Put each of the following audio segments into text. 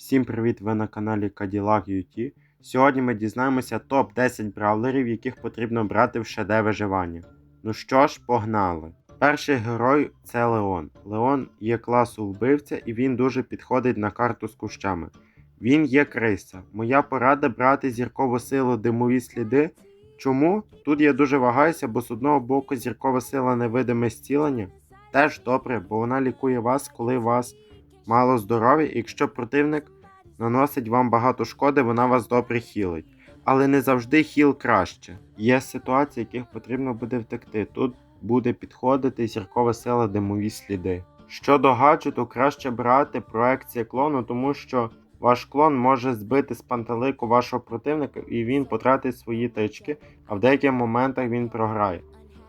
Всім привіт! Ви на каналі Cadillac UT. Сьогодні ми дізнаємося топ-10 бравлерів, яких потрібно брати в ШД виживання. Ну що ж, погнали! Перший герой це Леон. Леон є класу вбивця і він дуже підходить на карту з кущами. Він є криса. Моя порада брати зіркову силу димові сліди. Чому? Тут я дуже вагаюся, бо з одного боку зіркова сила невидиме зцілення теж добре, бо вона лікує вас, коли вас мало здоров'я, якщо противник наносить вам багато шкоди, вона вас добре хілить. Але не завжди хіл краще. Є ситуації, яких потрібно буде втекти. Тут буде підходити зіркова сила димові сліди. Щодо гаджету, краще брати проекція клону, тому що ваш клон може збити з пантелику вашого противника і він потратить свої тички, а в деяких моментах він програє.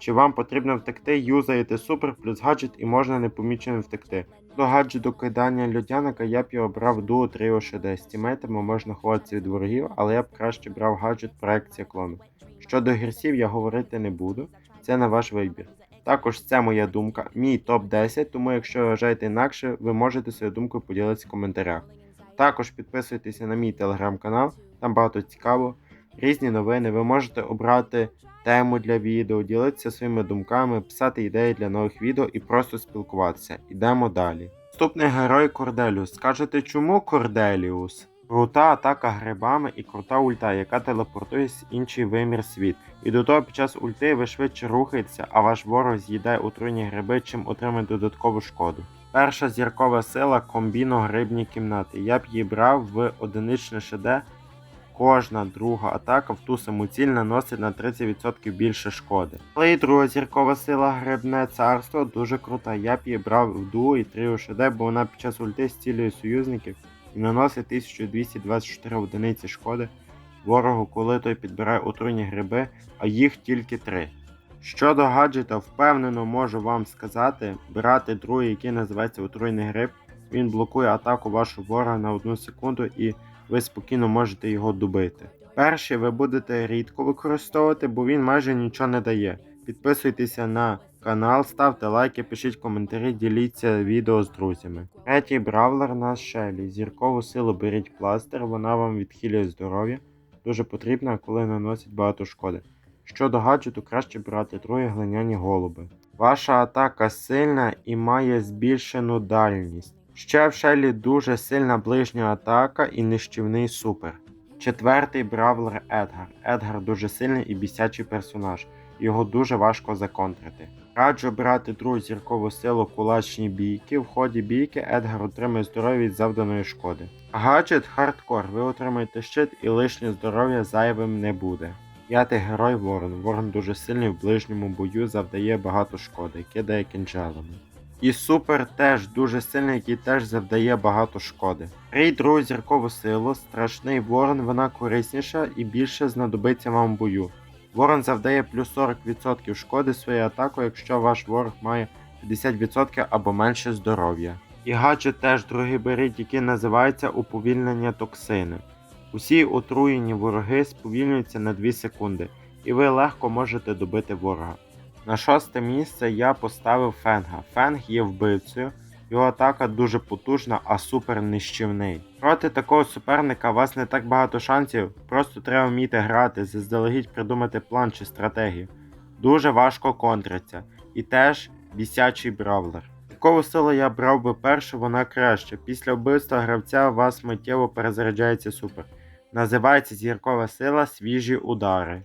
Чи вам потрібно втекти, юзаєте супер плюс гаджет і можна непоміченим втекти. До гаджету кидання льодяника я б його брав дуо 3 ОШД. З тімейтами можна ховатися від ворогів, але я б краще брав гаджет проекція клону. Щодо гірсів я говорити не буду, це на ваш вибір. Також це моя думка, мій топ 10, тому якщо вважаєте інакше, ви можете свою думку поділитися в коментарях. Також підписуйтеся на мій телеграм-канал, там багато цікавого, різні новини. Ви можете обрати тему для відео, ділитися своїми думками, писати ідеї для нових відео і просто спілкуватися. Ідемо далі. Наступний герой Корделіус. Скажете, чому Корделіус? Крута атака грибами і крута ульта, яка телепортує з інший вимір світ. І до того під час ульти ви швидше рухаєтеся, а ваш ворог з'їдає отруйні гриби, чим отримає додаткову шкоду. Перша зіркова сила комбіно грибні кімнати. Я б її брав в одиничне ШД. Кожна друга атака в ту саму ціль наносить на 30% більше шкоди. Але і друга зіркова сила грибне царство дуже крута. Я б її брав в дуо і 3 ШД, бо вона під час ульти зцілює союзників і наносить 1224 одиниці шкоди ворогу, коли той підбирає отруйні гриби, а їх тільки 3. Щодо гаджета, впевнено можу вам сказати, брати другий, який називається отруйний гриб. Він блокує атаку вашого ворога на 1 секунду і ви спокійно можете його добити. Перший ви будете рідко використовувати, бо він майже нічого не дає. Підписуйтеся на канал, ставте лайки, пишіть коментарі, діліться відео з друзями. Третій бравлер на Шелі. Зіркову силу беріть пластир, вона вам відхилює здоров'я. Дуже потрібна, коли наносить багато шкоди. Щодо гаджету, краще брати троє глиняні голуби. Ваша атака сильна і має збільшену дальність. Ще в Шелі дуже сильна ближня атака і нищівний супер. Четвертий бравлер Едгар. Едгар дуже сильний і бісячий персонаж. Його дуже важко законтрити. Раджу брати другу зіркову силу кулачні бійки. В ході бійки Едгар отримує здоров'я від завданої шкоди. Гаджет хардкор. Ви отримаєте щит і лишнє здоров'я зайвим не буде. П'ятий герой Ворон. Ворон дуже сильний в ближньому бою, завдає багато шкоди, кидає кинджалами. І супер теж дуже сильний, який теж завдає багато шкоди. Рей другу зіркову силу, страшний ворон, вона корисніша і більше знадобиться вам в бою. Ворон завдає плюс 40% шкоди своєю атакою, якщо ваш ворог має 50% або менше здоров'я. І гаджет теж другий беріть, який називається уповільнення токсини. Усі отруєні вороги сповільнюються на 2 секунди, і ви легко можете добити ворога. На шосте місце я поставив Фенга. Фенг є вбивцею, його атака дуже потужна, а супер нищівний. Проти такого суперника у вас не так багато шансів, просто треба вміти грати, заздалегідь придумати план чи стратегію. Дуже важко контриться, і теж бісячий бравлер. Такову силу я брав би першу, вона краще. Після вбивства гравця у вас миттєво перезаряджається супер. Називається зіркова сила свіжі удари.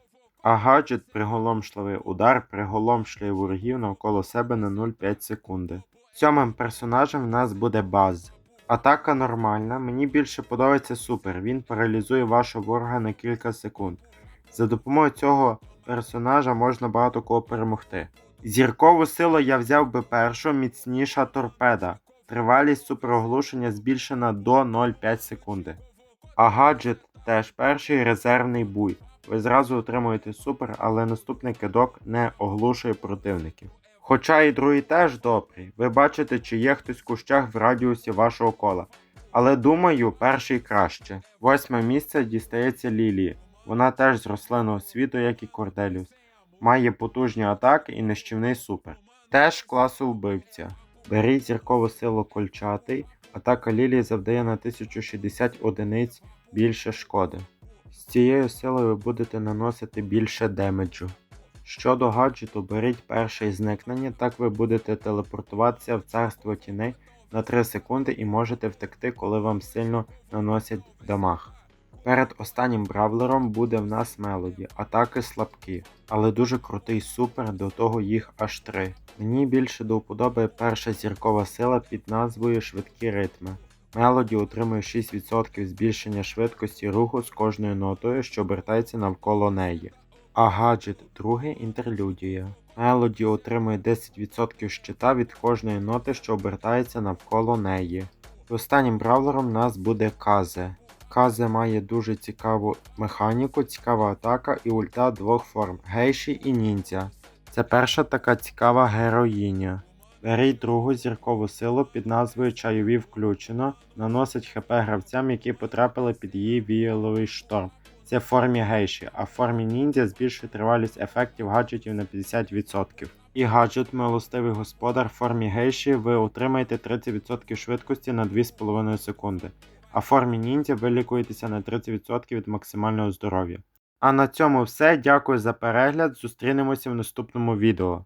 А гаджет приголомшливий удар приголомшлює ворогів навколо себе на 0,5 секунди. Сьомим персонажем в нас буде баз. Атака нормальна, мені більше подобається супер, він паралізує вашого ворога на кілька секунд. За допомогою цього персонажа можна багато кого перемогти. Зіркову силу я взяв би першу міцніша торпеда. Тривалість супероглушення збільшена до 0,5 секунди. А гаджет теж перший резервний буй. Ви зразу отримуєте супер, але наступний кидок не оглушує противників. Хоча і другий теж добрий, ви бачите, чи є хтось в кущах в радіусі вашого кола. Але думаю, перший краще. Восьме місце дістається Лілії. Вона теж з рослинного світу, як і Корделіус. Має потужні атаки і нищівний супер. Теж класу вбивця. Беріть зіркову силу кольчатий, атака Лілії завдає на 1060 одиниць більше шкоди. З цією силою ви будете наносити більше демеджу. Щодо гаджету, беріть перше зникнення, так ви будете телепортуватися в царство тіней на 3 секунди і можете втекти, коли вам сильно наносять дамаг. Перед останнім бравлером буде в нас Мелоді, атаки слабкі, але дуже крутий супер, до того їх аж три. Мені більше до вподоби перша зіркова сила під назвою Швидкі ритми. Мелоді отримує 6% збільшення швидкості руху з кожною нотою, що обертається навколо неї. А гаджет другий інтерлюдія. Мелоді отримує 10% щита від кожної ноти, що обертається навколо неї. І Останнім бравлером нас буде Казе. Казе має дуже цікаву механіку, цікава атака і ульта двох форм гейші і ніндзя. Це перша така цікава героїня. Беріть другу зіркову силу під назвою Чайові включено, наносить ХП гравцям, які потрапили під її віяловий шторм. Це в формі гейші, а в формі ніндзя збільшує тривалість ефектів гаджетів на 50%. І гаджет милостивий господар в формі гейші ви отримаєте 30% швидкості на 2,5 секунди, а в формі ніндзя ви лікуєтеся на 30% від максимального здоров'я. А на цьому все. Дякую за перегляд. Зустрінемося в наступному відео.